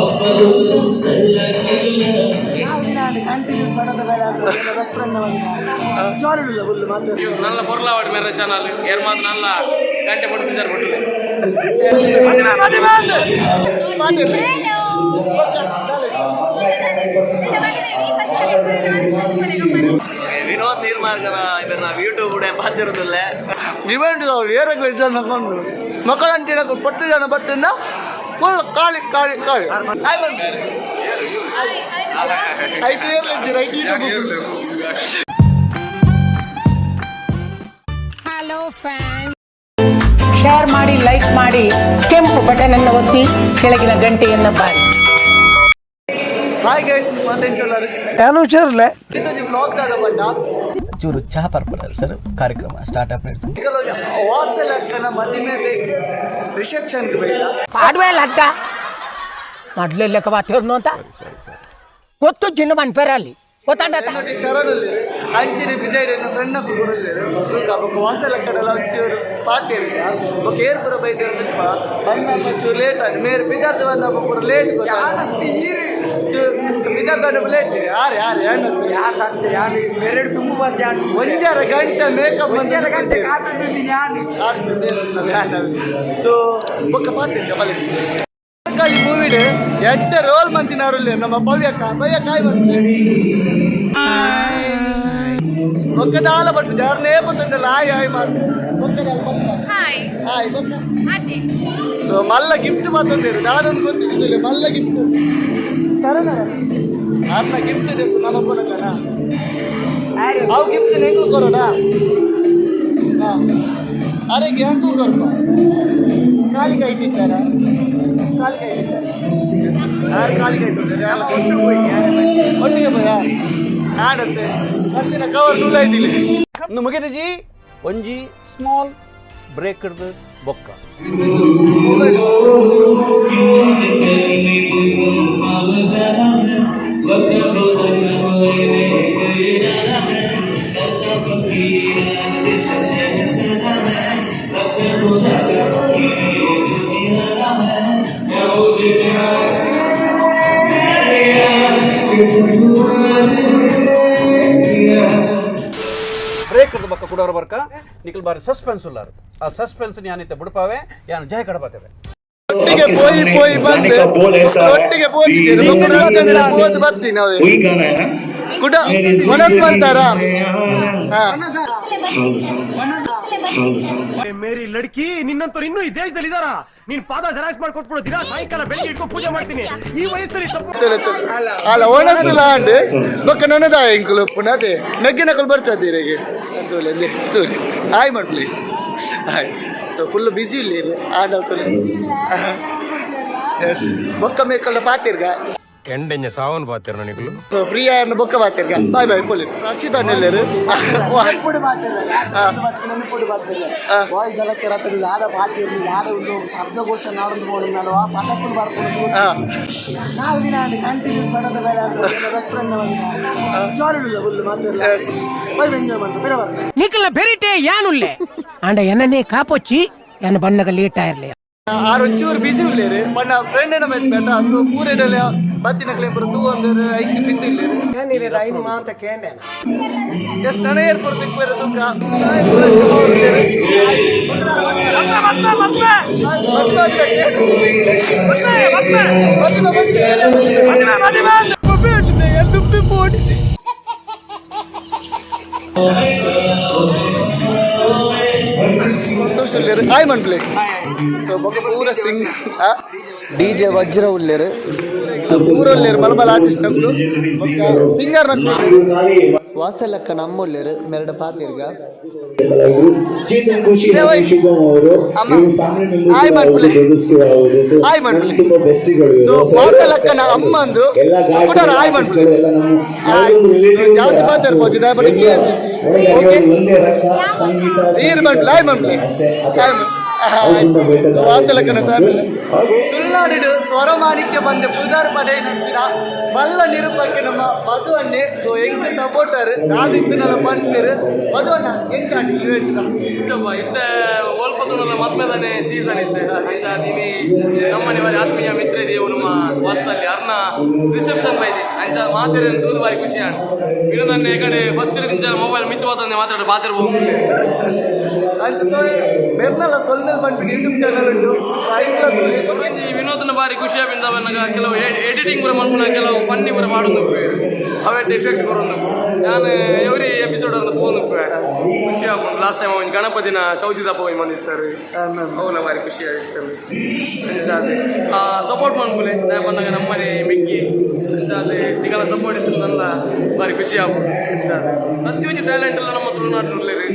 ಅಪ್ಪ ದು ತಲೆಗೆ ಯಾವುದು ಕಂಟಿನ್ಯೂ ಸರಣದ ಬೆಳ ಅದು ಬಸ್ ಫನ್ನವಾಗಿದೆ ವಿನೋದ್ ನಿರ್ಮಾರ್ಗನ ಇವರು ಯೂಟ್ಯೂಬ್ ಅಲ್ಲಿ ಮಾತಾ ಇರೋದಲ್ಲ गिवन ಟು ಅವರ ಗ್ಲೇಜರ್ ಹಾಕೊಂಡ್ರು ಫುಲ್ ಕಾಳಿ ಕಾಳಿ ಕಾಳಿ ಹಲೋ ರೈಟ್ ಶೇರ್ ಮಾಡಿ ಲೈಕ್ ಮಾಡಿ ಕೆಂಪು ಬಟನ್ ಅನ್ನು ಒತ್ತಿ ಕೆಳಗಿನ ಗಂಟೆಯನ್ನು ಬಾರಿ. ಹಾಯ್ ಗೈಸ್ ಮಾತೇನ್ ಚೊಲ್ಲರು ಏನು ಹುಷಾರಿಲ್ಲ. ಇದು ಬ್ಲಾಗ್ ದಾದ ಬಣ್ಣ ಚೂರು ಚಹಾ ಪರ್ಪಲ್ ಸರ್ ಕಾರ್ಯಕ್ರಮ ಸ್ಟಾರ್ಟ್ ಆಗಿ ವಾಸಲಕ್ಕನ ಮದುವೆ ರಿಸೆಪ್ಷನ್ಗೆ ಬೇಡ ಪಾಡ್ವೇಲ್ ಅಡ್ಡ ಮೊದ್ಲು ಲೆಕ್ಕ ಬಾತಿರ್ನು ಅಂತ ಗೊತ್ತು ಚಿನ್ನ ಮನ್ಪೇರ ಅಲ್ಲಿ ಗೊತ್ತಾಂಡ ನೋಡಿ ಚರನಲ್ಲಿ ಅಂಚಿನ ಬಿದ್ದಾಡಿ ಫ್ರೆಂಡ್ ಅಪ್ಪ ಗುರಲ್ಲೇರು ಬೊಕ್ಕ ವಾಸಲಕ್ಕಡೆಲ್ಲ ಒಂಚೂರು ಪಾರ್ಟಿ ಇರಲಿಲ್ಲ ಬೊಕ್ಕ ಏರ್ಪುರ ಬೈದೇರು ತುಪ್ಪ ಬಣ್ಣ ಒಂಚೂರು ಲೇಟ್ ಆಗಿ ಮೇರೆ ಬಿದ್ದಾರ್ದು ಬಂದ ಪೂರ ಲೇಟ್ ಬಿದ್ದಾರ್ದು ಲೇಟ್ ಯಾರು ಯಾರು ಯಾರು ಯಾರು ಸಾಧ್ಯ ಯಾರು ಮೇರೆಡು ತುಂಬ ಬಂದ ಒಂಜರ ಗಂಟೆ ಮೇಕಪ್ ಒಂಜರ ಗಂಟೆ ಸೊ ಬೊಕ್ಕ ಪಾರ್ಟಿ ಬಲೆ ಕಾಳಿ ಮೂವಿಡ್ ಎಡ್ಡೆ ರೋಲ್ ಮಂತಿನವರಲ್ಲಿ ನಮ್ಮ ಭವ್ಯಕ್ಕ ಭವ್ಯ ಕಾಯಿ ಬರ್ತೀನಿ ಒಕ್ಕದಾಲ ಬಟ್ಟು ಯಾರನ್ನೇ ಬಂತಂದಲ್ಲ ಹಾಯ್ ಹಾಯ್ ಮಾಡಿ ಹಾಯ್ ಸೊ ಮಲ್ಲ ಗಿಫ್ಟ್ ಮಾತಂದಿರು ನಾನೊಂದು ಗೊತ್ತಿದ್ದಿಲ್ಲ ಮಲ್ಲ ಗಿಫ್ಟ್ ಸರನ ಅನ್ನ ಗಿಫ್ಟ್ ಬೇಕು ಕೊಡಕನ ಅವು ಗಿಫ್ಟ್ ಹೆಂಗೂ ಕೊರೋಣ ಅರೆಗೆ ಹೆಂಗೂ ಕೊಡ್ಪ ಕಾಲಿಗೆ ಇಟ್ಟಿದ್ದಾರ ಕಾಲಿಗೆ ಇಟ್ಟಿದ್ದಾರೆ ಯಾರು ಕಾಲಿಗೆ ಇಟ್ಟಿದ್ದಾರೆ ಒಟ್ಟಿಗೆ ಭಯ ಆಡತ್ತೆ. ಮತ್ತಿನ ಕವರ್ ನೂಲ ಇದ್ದಿಲ್ಲ ಇನ್ನು ಮುಗಿದಜಿ ಒಂಜಿ ಸ್ಮಾಲ್ ಬ್ರೇಕ್ ಹಿಡ್ದು ಬೊಕ್ಕ. ಬರ್ಕ ನಿಖಲ್ ಬಾರಿ ಸಸ್ಪೆನ್ಸ್ ಉಲ್ಲಾರು ಆ ಸಸ್ಪೆನ್ಸ್ ಯಾನಿತ್ತೆ ಬುಡಪಾವೆ ಯಾನು ಜಯ ಕಡಬತ್ತೇವೆ ಒಟ್ಟಿಗೆ ಪೋಯಿ ಪೋಯಿ ಬಂದು. ಒಟ್ಟಿಗೆ ನಾವು. ಕುಡ ಮನಸ್ ಬಂತಾರ ಮೇರಿ ಲಡ್ಕಿ ನಿನ್ನಂತವ್ರು ಇನ್ನೂ ಈ ದೇಶದಲ್ಲಿ ಇದಾರ ನೀನ್ ಪಾದ ಜೆರಾಕ್ಸ್ ಮಾಡಿ ಕೊಟ್ಬಿಡು ದಿನ ಸಾಯಂಕಾಲ ಬೆಳಿಗ್ಗೆ ಇಟ್ಕೊಂಡು ಪೂಜೆ ಮಾಡ್ತೀನಿ. ಈ ವಯಸ್ಸಲ್ಲಿ ತಪ್ಪು ಅಲ್ಲ ಓನಸ್ ಲಾಂಡ್. ಬೊಕ್ಕ ನನ್ನದ ಇಂಕುಲು ಪುನದೆ ನಗ್ಗಿನ ಕಲ್ ಬರ್ತಾ ತೋಲೆ ತೋಲೆ ಹಾಯ್ ಮಾಡ್ಲಿ ಹಾಯ್. ಸೊ ಫುಲ್ ಬಿಸಿ ಇಲ್ಲಿ ಆಡ ತೋಲೆ ಬೊಕ್ಕ ಮೇಕಲ್ಲ ಪಾತಿರ್ಗ. ಎಂಡೆಂಜ ಸಾವನ್ ಪಾತಿರ ನಿಗಳು ಸೊ ಫ್ರೀ ಆಯ್ನ ಬೊಕ್ಕ ಪಾತಿರ್ಗ ಬಾಯ್ ಬಾಯ್ ಪೊಲಿ ರಶಿದ ನೆಲ್ಲರು ವಾಯ್ಸ್ ಎಲ್ಲ ಕೆರತದ ಆದ ಪಾಟಿ ಇರಲಿಲ್ಲ ಆದ ಒಂದು ಶಬ್ದಕೋಶ ನಾಡೊಂದು ನೋಡಿ ನಾನು ಆ ಪಟಕ್ಕನ್ನು ಬರ್ಕೊಂಡು ನಾಲ್ಕು ದಿನ ಆಡಿ ಕಂಟಿನ್ಯೂಸ್ ಮಾಡೋದು ಬೇಡ ಬೆಸ್ಟ್ ಫ್ರೆಂಡ್ ಜಾಲಿ ಇಲ್ಲ ಫುಲ್ ಮಾತೆಲ್ಲ ಬೈ ಎಂಜಾಯ್ ಮಾಡ್ತಾರೆ ಬೇರೆ ಬರ್ತಾರೆ ನಿಖಲ ಬೆರಿಟೆ ಯಾನುಲ್ಲೆ ಅಂಡ ಎನ್ನನೇ ಕಾಪೊಚ್ಚಿ ಎನ್ನ ಬಣ್ಣಗ ಲೇಟ ಇರ್ಲಿ ಆರು ಒಂಚೂರು ಬಿಸಿ ಉಳ್ಳೇರು ಬಣ್ಣ ಫ್ರೆಂಡ್ ಏನ ಮೆಚ್ಚ ಬೇಡ ಸೊ ಪೂರೆಡೆಲ್ಲ ಬತ್ತಿನ ಕ್ಲೇಂಬರ್ ತೂ ಒಂದು ಐದು ಬಿಸಿ ಉಳ್ಳೇರು ಏನಿಲ್ಲ ಐದು ಮಾತ ಕೇಂಡೇನ ಎಸ್ ನನ ಏರ್ಪೋರ್ಟ್ ತಿಕ್ಬೇರೆ ತೂಕ ಹಾಯ್ ಮನ್ಪ್ಲೆ ಸೊ ಬೊಕ ಪೂರ ಸಿಂಗ್ ಡಿ ಜೆ ವಜ್ರ ಉಳ್ಳೇರು ಉಳ್ಳೇರು ಮಲಬಲ ಆರ್ಟಿಸ್ಟ್ ನಕ್ಕಲು ಸಿಂಗರ್ ನಕ್ಕಲು ವಾಸಲಕ್ಕ ನಮ್ಮೊಳ್ಳೇರು ಮೆರಡು ಪಾತಿರ್ಗ ಮಾಡ್ಬಿಡಿ. ಮಾಡ್ಬಿಡಿ. ವಾಸಲಕ್ಕನ ಅಮ್ಮಂದು ಆಯ್ ಮಾಡ್ಬಿಡಿ. ಎಲ್ಲ ನಮ್ಮ ಹಾಯ್. ಯಾವುದೋ ಕೇಳಿ. ಒಳಗೆ ಓಕೆ? ಒಂದೇ ರಕ್ತ ಸಂಗೀತ ನೀರು ಹಾಯ್ ಮಾಡ್ಲಿ. ಅಷ್ಟೇ ಹಾಯ್ ತುಳುನಾಡಿಡು ಸ್ವರಮಾನಿಕ್ಯ ಬಂದೆ ಪುದಾರ್ ಪಡೆ ನಂತರ ಮಲ್ಲ ನಿರೂಪಕ್ಕೆ ನಮ್ಮ ಮಧುವನ್ನೇ. ಸೊ ಎಂಕ್ ಸಪೋರ್ಟರ್ ಆದಿತ್ಯನಲ್ಲ ಪಂಡಿರು ಮಧುವನ್ನ ಎಂಚಾಡಿ ಇವೆಂಟ್ ಇತ್ತಪ್ಪ ಇತ್ತ ಓಲ್ಪತನಲ್ಲ ಮೊದಲನೇ ಸೀಸನ್ ಇತ್ತೆ. ನಮ್ಮನೆ ಬರೀ ಆತ್ಮೀಯ ಮಿತ್ರ ಇದೆಯವು ವಾತ್ಸಲ್ಯ ಅರ್ನ ರಿಸೆಪ್ಷನ್ ಬೈದಿ. ಅಂಚ ಮಾತಾಡಿ ದೂರ ಬಾರಿ ಖುಷಿ ಆಣ ಇನ್ನು ನನ್ನ ಈ ಕಡೆ ಫಸ್ಟ್ ದಿಂಚ ಮೊಬೈಲ್ ಮಿತ್ತು ಮಾತಾಡಿ ಮಾತಾಡಿ ಬಾತಿರ್ಬೋದು ಅಂಚ ಸೊ ಬೆರ್ನಲ್ಲ ಸೊಲ್ಲೆ ಬಂದು ಯೂಟ್ಯೂಬ್ ಚಾನಲ್ ಉಂಟು. ಸಾಯಂಕಾಲ ಒಂಜಿ ವಿನೋದನ ಬಾರಿ ಖುಷಿ ಆಪಿಂದ ಕೆಲವು ಎಡಿಟಿಂಗ್ ಪೂರ ಮನ್ಪುನ ಕೆಲವು ಫನ್ನಿ ಪೂರ ಮಾಡೋದು ಅವೆಡ್ ಎಫೆಕ್ಟ್ ಬರೋದು ನಾನು ಎವ್ರಿ ಎಪಿಸೋಡ್ ಅನ್ನು ತಗೊಂಡು ಖುಷಿ ಆಗ್ಬೋದು ಲಾಸ್ಟ್ ಟೈಮ್ ಅವನ್ ಗಣಪತಿನ ಚೌತಿ ದಪ್ಪ ಹೋಗಿ ಬಂದಿರ್ತಾರೆ ಅವನ ಬಾರಿ ಖುಷಿ ಆಗಿರ್ತಾರೆ ಸಪೋರ್ಟ್ ಮಾಡ್ಬೋಲೆ ನಾ ಬಂದಾಗ ನಮ್ಮನೆ ಮಿಕ್ಕಿ ಅಂಚಾದೆ ಈಗೆಲ್ಲ ಸಪೋರ್ಟ್ ಇತ್ತು ನನ್ನ ಬಾರಿ ಖುಷಿ ಆಗ್ಬೋದು ಅಂಚಾದೆ ಪ್ರತಿಯೊಂದು ಟ್ಯಾಲೆಂಟ್ ಎಲ್ಲ ನಮ್ಮ ಹತ್ರ ನಾಟ್ರುಳ್ಳೇರಿ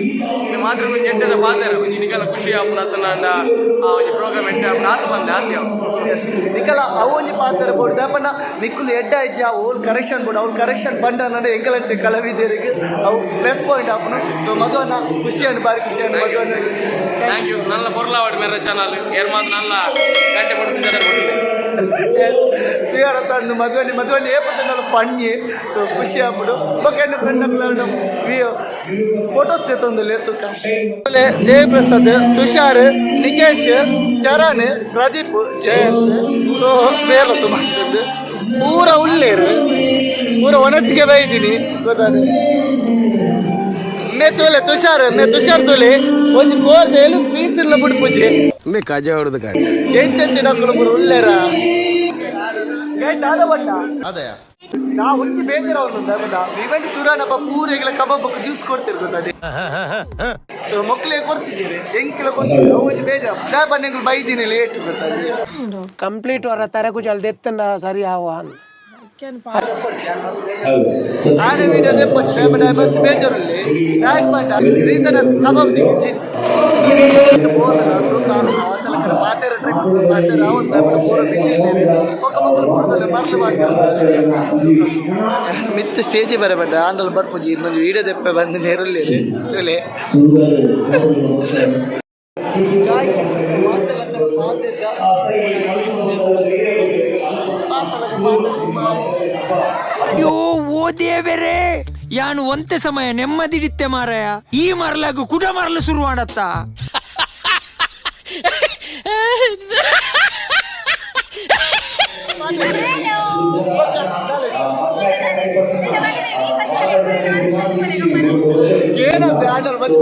ಮಾತ್ರ ಒಂದು ಎಂಟರ ಬಾತಾರೆ ಒಂದು ನಿಗೆಲ್ಲ ಖುಷಿ ಆಗ್ಬೋದು ಅದನ್ನ ಆ ಒಂದು ಪ್ರೋಗ್ರಾಮ್ ಎಂಟೆ ಆಗ್ಬೋದು ಆತ ಬಂದೆ ಆದ್ಯ ನಿಕಲ ಅವೊಂಜಿ ಪಾತ್ರ ಬೋಡು ದಾಪನ ನಿಕ್ಕುಲು ಎಡ್ಡ ಇಜ್ಜಿ ಆ ಓಲ್ ಕರೆಕ್ಷನ್ ಬೋಡು ಅವ್ರು ಕರೆಕ್ಷನ್ ಬಂಡ ಅಂದ್ರೆ ಎಂಕಲಂಚೆ ಕಲಾವಿದರಿಗೆ ಅವು ಪ್ಲಸ್ ಪಾಯಿಂಟ್ ಆಪನು ಸೊ ಮಗವನ್ನ ಖುಷಿ ಅನ್ನು ಬಾರಿ ಖುಷಿ ಅನ್ನು ಮಗವನ್ನ ಥ್ಯಾಂಕ್ ಯು நல்ல பொருளாவாடு மேற சேனல் ஏர் மாதிரி நல்லா கண்டை போட்டு ಸಿಗಾರ ತಂದು ಮದುವೆ ಮದುವೆ ಏಪತ್ತಲ್ಲ ಪಣ್ಣಿ ಸೊ ಖುಷಿ ಆಗ್ಬಿಡು. ಬೊಕ್ಕ ಫ್ರೆಂಡ್ ಫೋಟೋಸ್ ತೆತ್ತೊಂದಿಲ್ಲ ತುಕ್ಕ ಜಯಪ್ರಸಾದ್, ತುಷಾರ್, ನಿಕೇಶ್, ಚರಣ್, ಪ್ರದೀಪ್, ಜಯಂತ್. ಸೊ ಬೇಲ ಸುಮಾರು ಪೂರ ಉಳ್ಳೇರು ಪೂರ ಒಣಚಿಗೆ ಬೈದೀನಿ ಗೊತ್ತಾದ ಪೂಜೆ. ಮೇ ಕಜ ಹೊಡೆದು ಕಾಡಿ ಎಂಚೆಂಚೆ ನಕ್ಕಲು ಬರು ಉಳ್ಳೇರ ಗೈಸ್ ಆದ ಬಟ್ಟ ಅದೇ ನಾ ಒಂದು ಬೇಜಾರ ಧರ್ಮದ ಇವೆಂಟ್ ಸುರಾನಪ್ಪ ಪೂರೆಗಳ ಕಬಾಬ್ ಜ್ಯೂಸ್ ಕೊಡ್ತಿರ್ ಗೊತ್ತಾಡಿ ಸೊ ಮಕ್ಳಿಗೆ ಕೊಡ್ತಿದ್ದೀರಿ. ಎಂಕಿಲ ಕೊಡ್ತೀರಿ ಅವು ಒಂಜಿ ಬೇಜಾರ. ನಾ ಬನ್ನಿ ಬೈದಿನಿ ಲೇಟ್ ಕಂಪ್ಲೀಟ್ ವರ ತರಕು ಜಲ್ದಿ ಎತ್ತಂಡ ಸರಿ ಆವ ಆನೆ ವಿಡಿಯೋ ತೆಪ್ಪಚ್ಚು ನಾ ಬನ್ನ ಫಸ್ಟ್ ಬೇಜಾರಲ್ಲಿ ಯಾಕೆ ಮಾಡಿ ರೀಸನ್ ಅದು ಹೋದನ ಅದು ಕಾರಣ ಅವಸಲಕರ ಮಾತೇರ ಟ್ರೈ ಮಾಡ್ಕೊಂಡು ಮಾತೇರ ಅವನ್ ಬೇಡ ಪೂರ ಬಿಸಿ ಇದ್ದೇವೆ. ಒಕ್ಕ ಮಕ್ಕಳು ಕೊಡ್ತಾರೆ ಮರ್ಲು ಮಿತ್ತ ಸ್ಟೇಜ್ ಬರಬೇಡ. ಆಂಡಲ್ ಬರ್ಪುಜಿ ಇನ್ನೊಂದು ವಿಡಿಯೋ ದೆಪ್ಪೆ ಬಂದು ನೇರಲ್ಲಿ ತಲೆ ಅಯ್ಯೋ ಓ ದೇವರೇ ಯಾನು ಒಂತೆ ಸಮಯ ನೆಮ್ಮದಿಡಿತ್ತೆ ಮಾರಾಯ ಈ ಮರಲಾಗು ಕುಡ ಮರಲು ಶುರು ಮಾಡತ್ತ ಏನಂತ ಬಂದು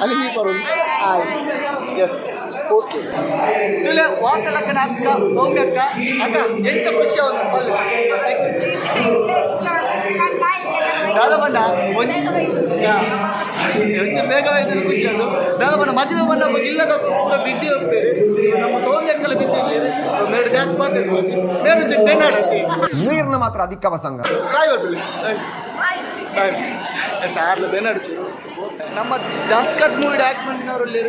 ಅಲ್ಲಿ ನೀ ಬರೋದು ಆಯ್ ಎಸ್ ಓಕೆ ಇಲ್ಲ ವಾಸಲಕ್ಕನ ಅಕ್ಕ ಸೌಮ್ಯಕ್ಕ ಅಕ್ಕ ಎಂತ ಖುಷಿ ಅವನು ದಾದಬಣ್ಣ ಒಂಚೂರು ಬೇಗ ಆಯ್ತು ಖುಷಿ ಅದು ದಾದಬಣ್ಣ ಮದುವೆ ಬಣ್ಣ ಇಲ್ಲದ ಪೂರ ಬಿಸಿ ಹೋಗ್ತೇವೆ ನಮ್ಮ ಸೌಮ್ಯಕ್ಕೆಲ್ಲ ಬಿಸಿ ಇರ್ಲಿ. ಮೇರೆ ಜಾಸ್ತಿ ಮಾತಾಡ್ಬೋದು ಮೇರೆ ನೀರ್ನ ಮಾತ್ರ ಅಧಿಕ ಪ್ರಸಂಗ ಕಾಯ್ ಬರ್ಬಿಡಿ. ಸಾರ್ಲು ಬೆನ್ನಡಿച്ചു ನಮ್ಮ ದಸ್ಕತ್ ಮೂವಿ ಆಕ್ಟ್ ಮಾಡಿನವರಲ್ಲಿ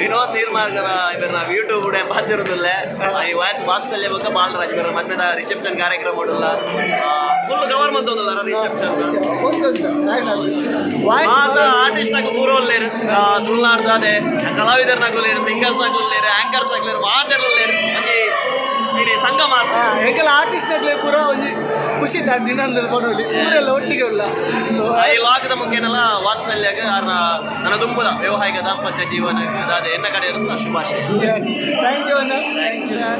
ವಿನೋದ್ ನಿರ್ಮಾರ್ಗನ ನಾವು ಯೂಟ್ಯೂಬ್ ಕೂಡ ಈ ಅಲ್ಲಿ ವಾತ್ಸಲ್ಯ ಬಗ್ಗೆ ಬಾಲರಾಜ್ ಇವರ ಮದ್ವೆದ ರಿಸೆಪ್ಷನ್ ಕಾರ್ಯಕ್ರಮ ಮಾಡಲ್ಲ. ಫುಲ್ ಕವರ್ ಮಾಡ್ತೋದಲ್ಲ ರಿಸೆಪ್ಷನ್ ಮಾತ್ರ ಆರ್ಟಿಸ್ಟ್ ನಾಗ ಪೂರ ಒಳ್ಳೆರು ತುಳುನಾಡ್ದಾದೆ ಸಿಂಗರ್ಸ್ ನಾಗ ಒಳ್ಳೆರು ಆಂಕರ್ಸ್ ಮಾತಾಡಲೇರು ಸಂಗಮ ಸಂಘ ಮಾತ್ರ ಹೆಂಗೆಲ್ಲ ಆರ್ಟಿಸ್ಟ್ನಾಗ್ಲೇ ಪೂರ ಒಂದು ಖುಷಿ ದಿನದಲ್ಲಿ ಕೊಡೋಲಿ ಊರೆಲ್ಲ ಒಟ್ಟಿಗೆ ಇಲ್ಲ ಈ ಲಾಗದ ಮುಖೇನೆಲ್ಲ ವಾತ್ಸಲ್ಯಾಗ ಅವ್ರ ನನ್ನ ದುಂಬುದ ವ್ಯವಹಾರಿಕ ದಾಂಪತ್ಯ ಜೀವನ ಅದಾದ ಎನ್ನ ಕಡೆ ಇರುತ್ತೆ ಶುಭಾಶಯ. ಥ್ಯಾಂಕ್ ಯು ಅಣ್ಣ.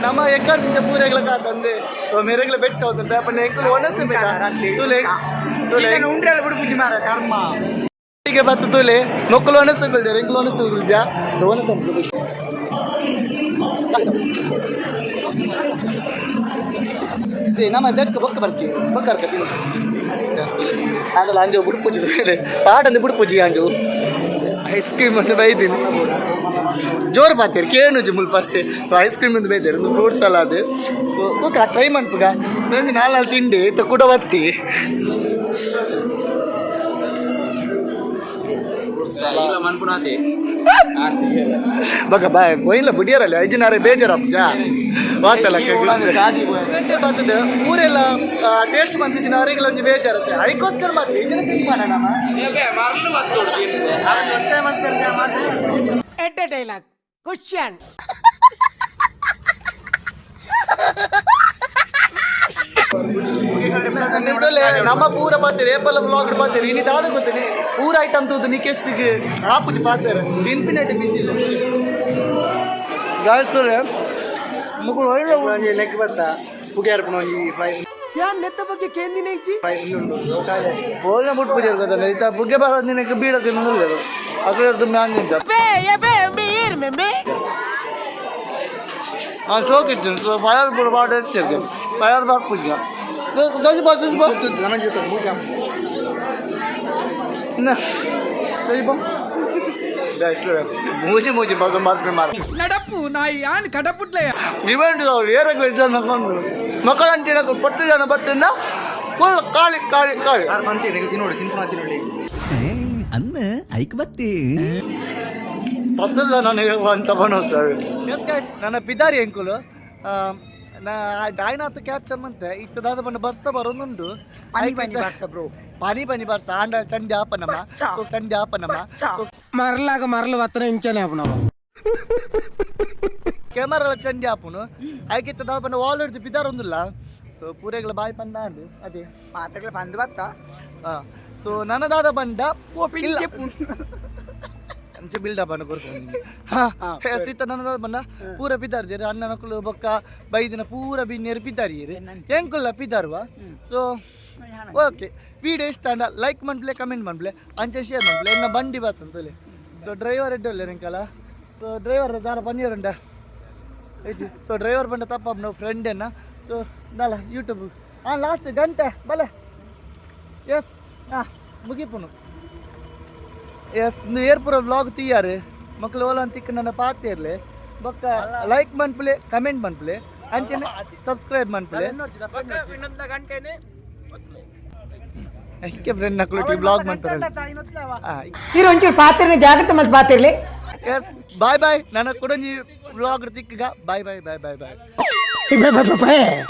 ನಮ್ಮ ಎಕ್ಕಡಿಂದ ಪೂರೆಗಳ ಕಾತಂದೆ ಸೊ ಮೇರೆಗಳ ಬೆಚ್ಚ ಹೋದ ಅಪ್ಪ ಎಂಕುಲು ಒಣಸು ಬೇಡ. ತುಲೆ ತುಲೆ. ಉಂಡ್ರೆಲ್ಲ ಬಿಡು ಪೂಜೆ ಮಾರ ಕರ್ಮ. ಹೀಗೆ ಬತ್ತು ತುಲೆ. ಮಕ್ಕಳು ಒಣಸು ಬಿಲ್ದೆ ಎಂಕುಲು ಒಣಸು ಸೊ ಒಣಸು ನಮ್ಮ ಜಗ್ಗ ಬೊಕ್ಕ ಬರ್ತೀವಿ. ಬೊಕ್ಕ ಬರ್ಕತ್ತೀನಿ ಆಗಲ್ಲ ಅಂಜು ಬಿಡು ಪೂಜೆ ಅಂದ್ರೆ ಬುಡ್ ಪೂಜಿ ಅಂಜು. ಐಸ್ ಕ್ರೀಮ್ ಅಂತ ಬೈದೀನಿ ಜೋರು ಬಾತೀರಿ ಕೇನು ಜುಮುಲ್ ಫಸ್ಟ್ ಸೊ ಐಸ್ ಕ್ರೀಮ್ ಅಂತ ಬೈತಾರೆ ಒಂದು ಫ್ರೂಟ್ ಸಲಾದ್ ಸೊ ತೂಕ ಟ್ರೈ ಮಾಡ್ಪುಗ ಒಂದು ನಾಲ್ಕು ತಿಂಡಿ ತ ಕೂಡ ಬತ್ತಿ ಬಗ್ಗ ಬಾಯ್ ಕೊಯ್ಲ ಬುಡಿಯರಲ್ಲಿ ಐಜಿನಾರೆ ಬೇಜಾರಪ್ಪ ಜಾ ವಾಸಲ ಗಾದಿ ಪೋಯ ಗಂಟೆ ಬರ್ತದೆ ಊರೆಲ್ಲ ಟೇಸ್ಟ್ ಬಂದಿದ್ದಿನ ಅವರಿಗೆಲ್ಲ ಒಂದು ಬೇಜಾರುತ್ತೆ. ಅದಕ್ಕೋಸ್ಕರ ಮಾತ್ರ ಇದನ್ನ ತಿಂಕ್ ಮಾಡೋಣ ಎಡ್ಡ ಡೈಲಾಗ್ ಕ್ವಶನ್ ನಮ್ಮ ಪೂರ ಪಾತ್ರೆ ಏಪಲ್ ಬ್ಲಾಗ್ ಪಾತ್ರೆ ಇನಿ ದಾದ ಗೊತ್ತೇನೆ. ಪೂರ ಐಟಮ್ ತೂದು ನಿ ಕೆಸ್ಸಿಗೆ ಆಪುಜಿ ಪಾತ್ರೆ ತಿನ್ಪಿನಟ್ಟು ಬಿಸಿ ಇಲ್ಲ. ಗಾಯ್ತದೆ ಮಕ್ಕಳು ಒಳ್ಳೆ ಲೆಕ್ಕ ಬತ್ತ ಪುಗ್ಯಾರ ಈ ಫ್ರೈ ಯಾನ್ ನೆತ್ತ ಬಗ್ಗೆ ಕೇಂದಿನ ಇಜ್ಜಿ ಒಳ್ಳೆ ಬಿಟ್ಟು ಪೂಜೆ ಇರ್ತದೆ ಇತ್ತ ಬುಗ್ಗೆ ಬರೋ ದಿನಕ್ಕೆ ಬೀಡ ತಿನ್ನೋದಿಲ್ಲ ಅದ್ರ ಮ್ಯಾನ್ ತಿಂತ ಬೇ ಎಬೆ ಮೀರ್ ಮೆಂಬೆ ನಾನು ಸೋಕಿದ್ದೀನಿ ಸೊ ಫೈರ್ ಬುಡ ಬಾಡ ಇರ್ತಿರ್ಗೆ ಫೈರ್ ಬಾಕ್ ಪೂಜೆ ಗಜ ಬಾ ಗಜ ಬಾ ಗಣ ಜೊತೆ ಪೂಜೆ ನ ಸರಿ ಬಾ ಮೂಜಿ ಮೂಜಿ ಬಾಗ ಮಾರ್ಪೆ ಮಾರ. ನಡಪು ನಾಯಿ ಯಾನ್ ಕಡಪುಟ್ಲೆ. ಇವೆಂಟ್ ಅವ್ರು ಏರಾಗಲಿ ಜನ ಕೊಂಡು ಮಕ್ಕಳ ಅಂಟಿನ ಪತ್ತು ಜನ ಬರ್ತಿದ್ದ ಫುಲ್ ನೋಡಿ ದಿನಾ ಖಾಲಿ. ಅನ್ನ ಐಕ್ ಬತ್ತಿ. ಪತ್ತದ ಜನ ಅಂತ ಬಂದೋಗ್ತಾರೆ ಎಸ್ ಗೈಸ್ ನನ್ನ ಪಿದಾರಿ ಎಂಕುಲು ನಾ ಡಾಯ್ನಾತ್ ಕ್ಯಾಪ್ಚರ್ ಮಂತೆ ಇತ್ತದಾದ ಬಣ್ಣ ಬರ್ಸ ಬರೋದುಂಡು ಪನಿ ಪನಿ ಬರ್ಸ ಬ್ರೋ ಪಾನಿ ಪನಿ ಬರ್ಸ ಆಂಡ ಚಂಡಿ ಆಪನಮ್ಮ ಚಂಡಿ ಆಪನಮ್ಮ ಮರಲಾಗ ಮರಲು ವತ್ತನ ಇಂಚನೆ ಅಪ್ಪ ಕೆಮರಾ ಚಂಡಿ ಆಪುನು ಐಕೆ ಇತ್ತದಾದ ಬಂದು ವಾಲ್ ಹಿಡಿದು ಪಿದಾರ್ ಒಂದಿಲ್ಲ ಸೊ ಪೂರೆಗಳ ಬಾಯಿ ಪಂದಾಂಡು ಅದೇ. ಮಾತ್ರಗಳು ಬಂದು ಬತ್ತ ಸೊ ನನ್ನದಾದ ಬಂಡ ಅಂಚೆ ಬಿಲ್ಡಪ್ ಅನ್ನು ಕೊಡ್ಕೊಂಡು ಸೀತ ನನ್ನದಾದ ಬಂಡ ಪೂರ ಪಿದಾರ್ದಿರಿ ಅಣ್ಣ ನಕಲು ಬೊಕ್ಕ ಬೈದಿನ ಪೂರ ಬಿನ್ನೇರು ಪಿದಾರಿಯರಿ ಎಂಕುಲ್ಲ ಪಿದಾರ್ವ ಸೊ ಓಕೆ ವಿಡಿಯೋ ಇಷ್ಟ ಅಂಡ ಲೈಕ್ ಮಾಡ್ಲೆ ಕಮೆಂಟ್ ಮಾಡ್ಲೆ ಅಂಚೆ ಶೇರ್ ಮಾಡ್ಲೆ ಎನ್ನ ಬಂಡಿ ಬರ್ತಂತಲೆ സോ ഡ്രൈവർ ഇട്ടല്ലേ നിങ്ങൾക്കല്ല ಸೊ ಡ್ರೈವರ್ ದಾರ ಪನ್ನೀರಂಡ ಐಜಿ ಸೊ ಡ್ರೈವರ್ ಬಂಡ ತಪ್ಪ ನಾವು ಫ್ರೆಂಡನ್ನ ಸೊ ನಾಲ ಯೂಟ್ಯೂಬ್ ಆ ಲಾಸ್ಟ್ ಗಂಟೆ ಬಲೆ ಎಸ್ ಹಾ ಮುಗಿಪುನು. ಎಸ್ ನೀವು ಏರ್ಪುರ ವ್ಲಾಗ್ ತೀಯಾರು ಮಕ್ಕಳು ಓಲ ಅಂತಿಕ್ಕ ನನ್ನ ಪಾತಿರ್ಲಿ ಬೊಕ್ಕ ಲೈಕ್ ಮನ್ಪಲೆ ಕಮೆಂಟ್ ಮನ್ಪಲೆ ಅಂಚೆ ಸಬ್ಸ್ಕ್ರೈಬ್ ಮನ್ಪಲೆ ಅದಕ್ಕೆ ಫ್ರೆಂಡ್ ನಕ್ಕಲು ಬ್ಲಾಗ್ ಮಾಡ್ತಾರೆ. మీరు ಒಂಚೂರು ಪಾತ್ರೆ ಜಾಗ್ರತೆ ಮತ್ತೆ ಪಾತಿರ್ಲಿ. ಎಸ್ ಬಾಯ್ ಬಾಯ್ ನನ್ನ ಕೊಡಂಜಿ ವ್ಲಾಗ್ ತಿಕ್ಕಗ ಬಾಯ್ ಬಾಯ್ ಬಾಯ್ ಬಾಯ್ ಬಾಯ್ ಬಾಯ್